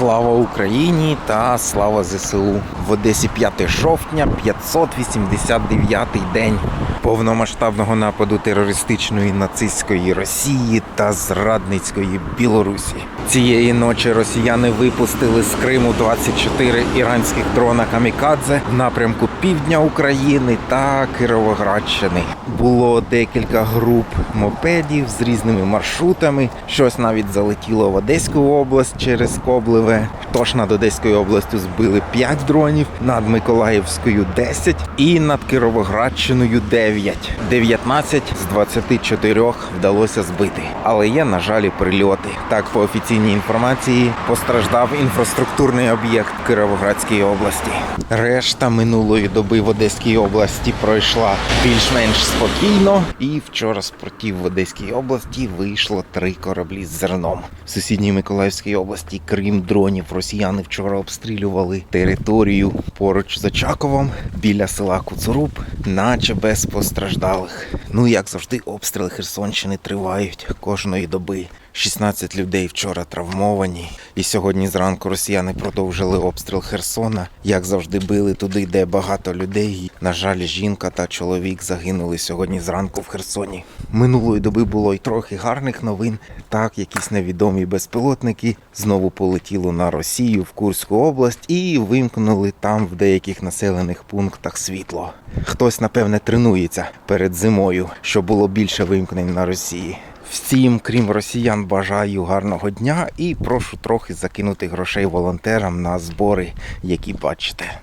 Слава Україні та слава ЗСУ. В Одесі 5 жовтня, 589 день повномасштабного нападу терористичної нацистської Росії та зрадницької Білорусі. Цієї ночі росіяни випустили з Криму 24 іранських дрона камікадзе в напрямку півдня України та Кировоградщини. Було декілька груп мопедів з різними маршрутами. Щось навіть залетіло в Одеську область через Коблеве. Тож над Одеською областю збили 5 дронів, над Миколаївською 10 і над Кировоградщиною 9. 19 з 24 вдалося збити. Але є, на жаль, прильоти. Так, по офіційній інформації постраждав інфраструктурний об'єкт в Кировоградській області. Решта минулої доби в Одеській області пройшла більш-менш спокійно. І вчора з портів в Одеській області вийшло три кораблі з зерном. В сусідній Миколаївській області, крім дронів, росіяни вчора обстрілювали територію поруч з Очаковом біля села Куцуруб, наче без постраждалих. Ну як завжди, обстріли Херсонщини тривають кожної доби. 16 людей вчора травмовані, і сьогодні зранку росіяни продовжили обстріл Херсона. Як завжди, били туди, де багато людей. На жаль, жінка та чоловік загинули сьогодні зранку в Херсоні. Минулої доби було й трохи гарних новин. Так, якісь невідомі безпілотники знову полетіло на Росію в Курську область і вимкнули там в деяких населених пунктах світло. Хтось, напевне, тренується перед зимою, щоб було більше вимкнень на Росії. Всім, крім росіян, бажаю гарного дня і прошу трохи закинути грошей волонтерам на збори, які бачите.